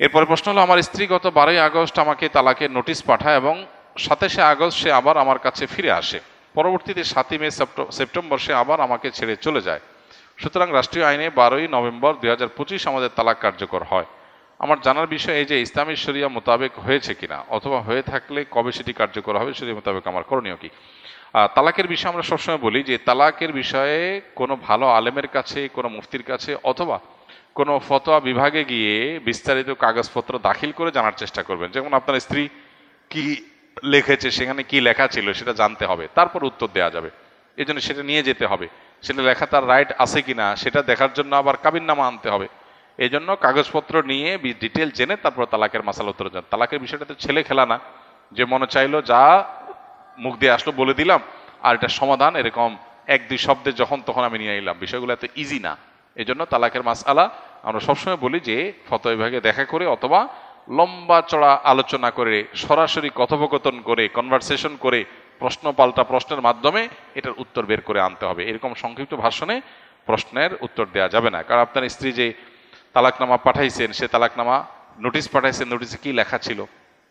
এরপরে প্রশ্ন হলো, আমার স্ত্রী গত বারোই আগস্ট আমাকে তালাকের নোটিশ পাঠায় এবং সাতাশে আগস্ট সে আবার আমার কাছে ফিরে আসে। পরবর্তীতে সাতই মে সেপ্টেম্বর সে আবার আমাকে ছেড়ে চলে যায়। সুতরাং রাষ্ট্রীয় আইনে বারোই নভেম্বর দুই হাজার পঁচিশ আমাদের তালাক কার্যকর হয়। আমার জানার বিষয় এই যে ইসলামী শরিয়া মোতাবেক হয়েছে কিনা, অথবা হয়ে থাকলে কবে সেটি কার্যকর হবে শরিয়া মোতাবেক আমার করণীয় কি? তালাকের বিষয়ে আমরা সবসময় বলি যে, তালাকের বিষয়ে কোনো ভালো আলেমের কাছে, কোনো মুফতির কাছে, অথবা কোনো ফতোয়া বিভাগে গিয়ে বিস্তারিত কাগজপত্র দাখিল করে জানার চেষ্টা করবেন। যেমন আপনার স্ত্রী কি লিখেছে, সেখানে কি লেখা ছিল সেটা জানতে হবে। তারপর উত্তর দেওয়া যাবে। এই জন্য সেটা নিয়ে যেতে হবে। সেটা লেখা তার রাইট আছে কিনা, সেটা দেখার জন্য আবার কাবিননামা আনতে হবে। এই জন্য কাগজপত্র নিয়ে ডিটেল জেনে তারপর তালাকের মাসাল উত্তর যান তালাকের বিষয়টা তো ছেলে খেলা না। যে মনে চাইলো, যা মুখ দিয়ে আসলো বলে দিলাম, আর এটা সমাধান। এরকম এক দুই শব্দে যখন তখন আমি নিয়ে এলাম। বিষয়গুলো এত ইজি না। এই জন্য তালাকের মাসআলা আমরা সবসময় বলি যে ফতো বিভাগে দেখা করে অথবা লম্বা চড়া আলোচনা করে, সরাসরি কথোপকথন করে কনভারসেশন করে, প্রশ্ন পাল্টা প্রশ্নের মাধ্যমে এটার উত্তর বের করে আনতে হবে। এরকম সংক্ষিপ্ত ভাষণে প্রশ্নের উত্তর দেওয়া যাবে না। কারণ আপনার স্ত্রী যে তালাকনামা পাঠাইছেন, সে তালাকনামা নোটিশ পাঠাইছেন, নোটিশে কি লেখা ছিল?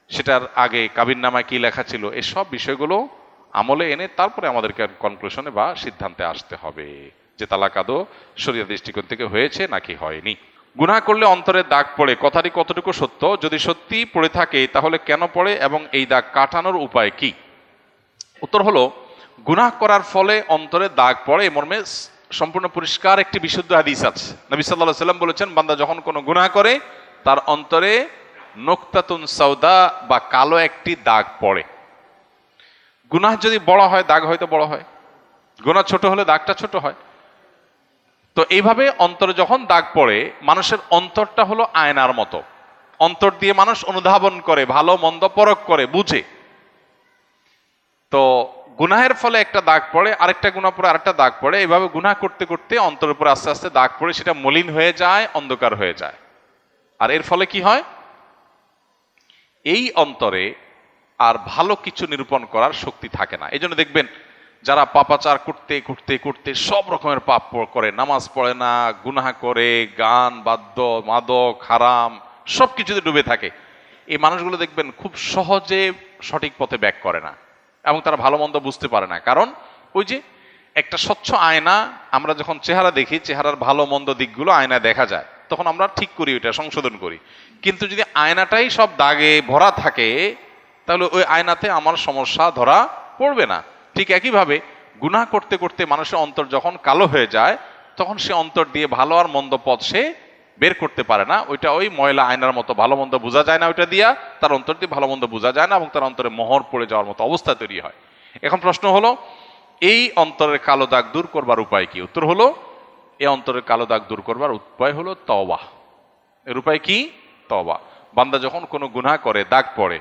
সেটার আগে কাবিননামায় কি লেখা ছিল? এসব বিষয়গুলো আমলে এনে তারপরে আমাদেরকে কনক্লুশনে বা সিদ্ধান্তে আসতে হবে। যে তালাক আদৌ শরীয় দৃষ্টিকোণ থেকে হয়েছে নাকি হয়নি। গুনাহ করলে অন্তরে দাগ পড়ে, কথাটি কতটুকু সত্য? যদি সত্যি পড়ে থাকে, তাহলে কেন পড়ে এবং এই দাগ কাটানোর উপায় কি? উত্তর হলো, গুনাহ করার ফলে অন্তরে দাগ পড়ে মর্মে সম্পূর্ণ পরিষ্কার একটি বিশুদ্ধ হাদিস আছে। নবী সাল্লাহ সাল্লাম বলেছেন, বান্দা যখন কোনো গুনাহ করে, তার অন্তরে নোক্তাতুন সৌদা বা কালো একটি দাগ পড়ে। গুনাহ যদি বড় হয়, দাগ হয়তো বড় হয়। গুনাহ ছোট হলে দাগটা ছোট হয়। তো এইভাবে অন্তরে যখন দাগ পড়ে, মানুষের অন্তরটা হলো আয়নার মতো। অন্তর দিয়ে মানুষ অনুধাবন করে, ভালো, মন্দ পরক করে, বুঝে। তো গুনাহের ফলে একটা দাগ পড়ে, আরেকটা গুনাহ পরে আরেকটা দাগ পড়ে। এইভাবে গুনাহ করতে করতে অন্তরের উপরে আস্তে আস্তে দাগ পড়ে, সেটা মলিন হয়ে যায়, অন্ধকার হয়ে যায়। আর এর ফলে কি হয়? এই অন্তরে আর ভালো কিছু নিরূপণ করার শক্তি থাকে না। এই জন্য দেখবেন যারা পাপাচার করতে করতে করতে সব রকমের পাপ করে। নামাজ পড়ে না, গুনাহ করে, গান, বাদ্য, মাদক, হারাম সব কিছুতে ডুবে থাকে। এই মানুষগুলো দেখবেন খুব সহজে সঠিক পথে ব্যাক করে না এবং তারা ভালো মন্দ বুঝতে পারে না। কারণ ওই যে একটা স্বচ্ছ আয়না, আমরা যখন চেহারা দেখি, চেহারার ভালো মন্দ দিকগুলো আয়না দেখা যায়, তখন আমরা ঠিক করি ওইটা, সংশোধন করি। কিন্তু যদি আয়নাটাই সব দাগে ভরা থাকে, তাহলে ওই আয়নাতে আমার সমস্যা ধরা পড়বে না। ঠিক একইভাবে গুনাহ করতে করতে মানুষের অন্তর যখন কালো হয়ে যায়, তখন সে অন্তর দিয়ে ভালো আর মন্দ পথ সে বের করতে পারে না। ওইটা ওই ময়লা আয়নার মতো ভালো মন্দ বোঝা যায় না ওইটা দিয়া, তার অন্তর দিয়ে ভালো মন্দ বোঝা যায় না এবং তার অন্তরে মোহর পড়ে যাওয়ার মতো অবস্থা তৈরি হয়। এখন প্রশ্ন হলো, এই অন্তরের কালো দাগ দূর করবার উপায় কি? উত্তর হলো, এই অন্তরের কালো দাগ দূর করবার উপায় হলো তওবা। এর উপায় কি? তওবা। বান্দা যখন কোনো গুনাহ করে, দাগ পড়ে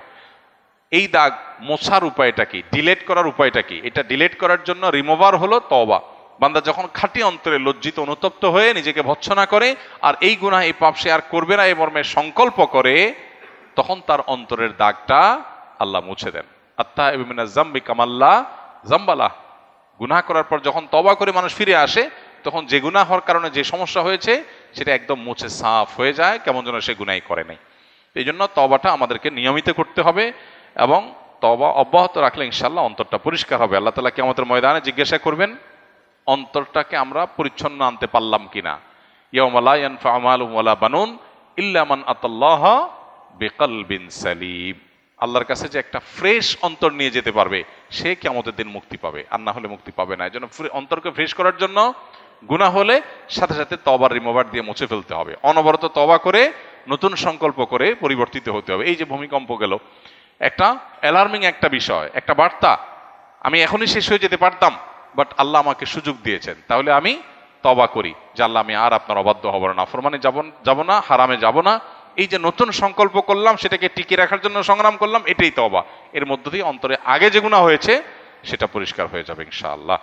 এই দাগ মোছার উপায়টা কি? ডিলেট করার উপায়টা কি? এটা ডিলেট করার জন্য রিমুভার হলো তবা বান্দা যখন খাঁটি অন্তরে লজ্জিত অনুতপ্ত হয়ে নিজেকে ভৎসনা করে আর এই গুনাহ এই পাপ সে আর করবে না এই মর্মে সংকল্প করে, তখন তার অন্তরের দাগটা আল্লাহ মুছে দেন। আত্মা এবিমিনা জাম্বি কামাল্লা জাম্বালা। গুনাহ করার পর যখন তবা করে মানুষ ফিরে আসে, তখন যে গুনাহ হওয়ার কারণে যে সমস্যা হয়েছে, সেটা একদম মুছে সাফ হয়ে যায়, কেমন যেন সে গুনাই করে নাই। এই জন্য তবাটা আমাদেরকে নিয়মিত করতে হবে। এবং তবা অব্যাহত রাখলে ইনশাল্লাহ অন্তরটা পরিষ্কার হবে। আল্লাহ তালা কি আমাদের ময়দানে জিজ্ঞাসা করবেন, অন্তরটাকে আমরা পরিচ্ছন্ন আনতে পারলাম কিনা? ইয়ামালা বানুন ইল্লা মান আতাল্লাহ বিকলবিন সালিম। আল্লাহর কাছে যে একটা ফ্রেশ অন্তর নিয়ে যেতে পারবে, সে কেমতের দিন মুক্তি পাবে। আর না হলে মুক্তি পাবে না। এই জন্য অন্তরকে ফ্রেশ করার জন্য গুণা হলে সাথে সাথে তবার রিমোভার দিয়ে মুছে ফেলতে হবে। অনবরত তবা করে নতুন সংকল্প করে পরিবর্তিত হতে হবে। এই যে ভূমিকম্প গেল একটা অ্যালার্মিং একটা বিষয়, একটা বার্তা। আমি এখনই শেষ হয়ে যেতে পারতাম বাট আল্লাহ আমাকে সুযোগ দিয়েছেন। তাহলে আমি তবা করি, যে আল্লাহ আমি আর আপনার অবাধ্য হব না ফরমানে যাব যাব না, হারামে যাব না। এই যে নতুন সংকল্প করলাম, সেটাকে টিকে রাখার জন্য সংগ্রাম করলাম, এটাই তবা এর মধ্য দিয়ে অন্তরে আগে যে গুণা হয়েছে, সেটা পরিষ্কার হয়ে যাবে, ইনশাআল্লাহ।